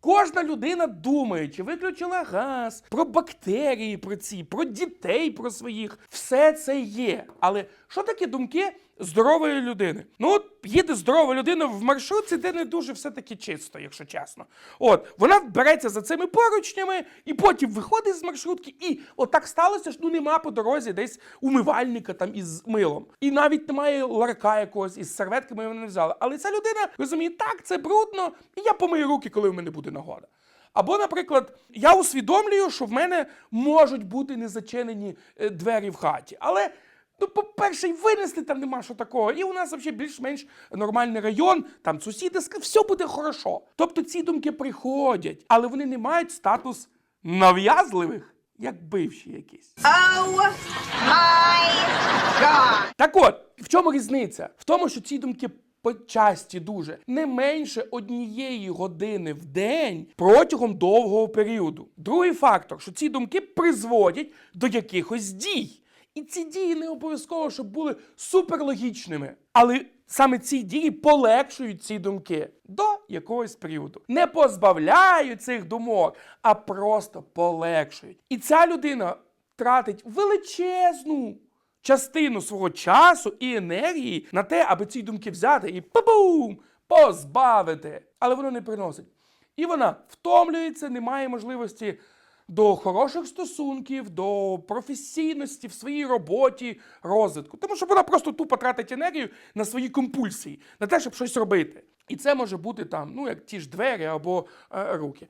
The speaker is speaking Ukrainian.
Кожна людина думає, чи виключила газ, про бактерії, про ці, про дітей, про своїх. Все це є. Але що таке думки здорової людини? Ну, от їде здорова людина в маршрутці, де не дуже все-таки чисто, якщо чесно. От, вона береться за цими поручнями і потім виходить з маршрутки, і от так сталося, що ну нема по дорозі десь умивальника там із милом. І навіть немає ларка якогось із серветками вони не взяли. Але ця людина розуміє, так, це брудно, і я помию руки, коли в мене буде нагода. Або, наприклад, я усвідомлюю, що в мене можуть бути незачинені е, двері в хаті. Але, ну, по-перше, й винести там нема що такого. І у нас взагалі більш-менш нормальний район, там сусіди, все буде хорошо. Тобто ці думки приходять, але вони не мають статус нав'язливих, як бивші якісь. Oh my god. Так от, в чому різниця? В тому, що ці думки почасті дуже не менше однієї години в день протягом довгого періоду. Другий фактор, що ці думки призводять до якихось дій. І ці дії не обов'язково, щоб були суперлогічними. Але саме ці дії полегшують ці думки до якогось періоду. Не позбавляють цих думок, а просто полегшують. І ця людина тратить величезну частину свого часу і енергії на те, аби ці думки взяти і па-бум, позбавити. Але воно не приносить. І вона втомлюється, не має можливості до хороших стосунків, до професійності в своїй роботі, розвитку. Тому що вона просто тупо тратить енергію на свої компульсії, на те, щоб щось робити. І це може бути там, ну як ті ж двері або е, руки.